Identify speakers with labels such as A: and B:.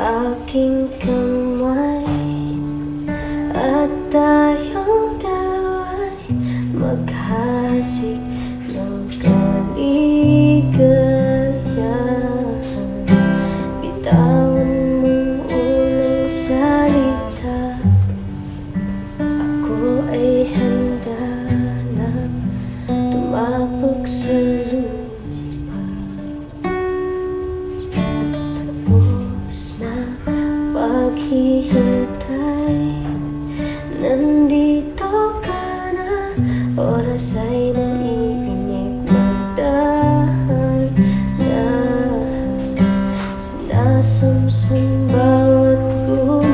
A: aking kamay At tayong dalawa'y maghasik ng kaligayahan Bitawan mong unang salita. Ako ay handa na tumapag sa'yo. naghihintay Nandito ka na Oras ay naiinip ng dahan Sinasamsam bawat buhay.